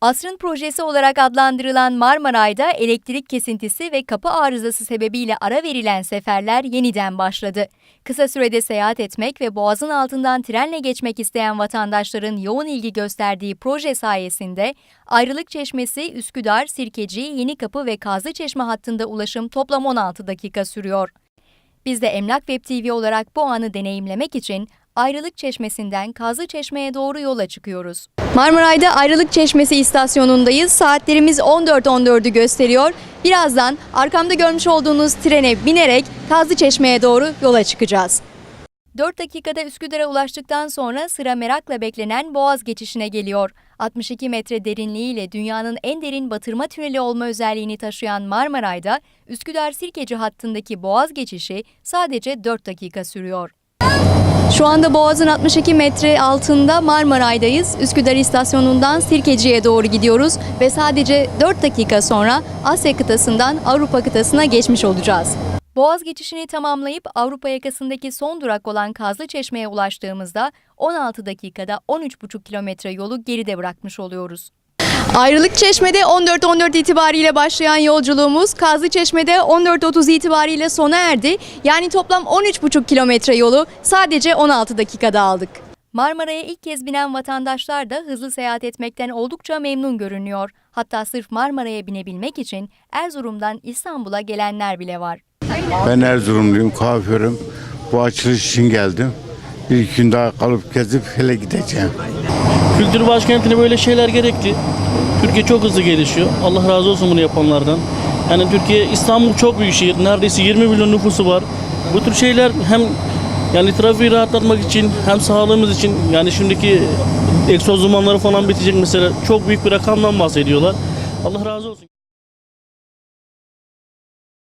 Asrın projesi olarak adlandırılan Marmaray'da elektrik kesintisi ve kapı arızası sebebiyle ara verilen seferler yeniden başladı. Kısa sürede seyahat etmek ve boğazın altından trenle geçmek isteyen vatandaşların yoğun ilgi gösterdiği proje sayesinde Ayrılık Çeşmesi, Üsküdar, Sirkeci, Yenikapı ve Kazlıçeşme hattında ulaşım toplam 16 dakika sürüyor. Biz de Emlak Web TV olarak bu anı deneyimlemek için Ayrılık Çeşmesi'nden Kazlı Çeşme'ye doğru yola çıkıyoruz. Marmaray'da Ayrılık Çeşmesi istasyonundayız. Saatlerimiz 14.14'ü gösteriyor. Birazdan arkamda görmüş olduğunuz trene binerek Kazlı Çeşme'ye doğru yola çıkacağız. 4 dakikada Üsküdar'a ulaştıktan sonra sıra merakla beklenen Boğaz geçişine geliyor. 62 metre derinliğiyle dünyanın en derin batırma tüneli olma özelliğini taşıyan Marmaray'da Üsküdar-Sirkeci hattındaki Boğaz geçişi sadece 4 dakika sürüyor. Şu anda Boğaz'ın 62 metre altında Marmaray'dayız. Üsküdar istasyonundan Sirkeci'ye doğru gidiyoruz ve sadece 4 dakika sonra Asya kıtasından Avrupa kıtasına geçmiş olacağız. Boğaz geçişini tamamlayıp Avrupa yakasındaki son durak olan Kazlıçeşme'ye ulaştığımızda 16 dakikada 13,5 kilometre yolu geride bırakmış oluyoruz. Ayrılık Çeşme'de 14.14 itibariyle başlayan yolculuğumuz Kazlı Çeşme'de 14.30 itibariyle sona erdi. Yani toplam 13,5 kilometre yolu sadece 16 dakikada aldık. Marmara'ya ilk kez binen vatandaşlar da hızlı seyahat etmekten oldukça memnun görünüyor. Hatta sırf Marmara'ya binebilmek için Erzurum'dan İstanbul'a gelenler bile var. Ben Erzurumluyum, kuaförüm. Bu açılış için geldim. Bir gün daha kalıp gezip hele gideceğim. Kültür başkentine böyle şeyler gerekli. Türkiye çok hızlı gelişiyor. Allah razı olsun bunu yapanlardan. Yani Türkiye, İstanbul çok büyük şehir. Neredeyse 20 milyon nüfusu var. Bu tür şeyler hem yani trafiği rahatlatmak için hem sağlığımız için yani şimdiki egzoz dumanları falan bitecek mesela çok büyük bir rakamdan bahsediyorlar. Allah razı olsun.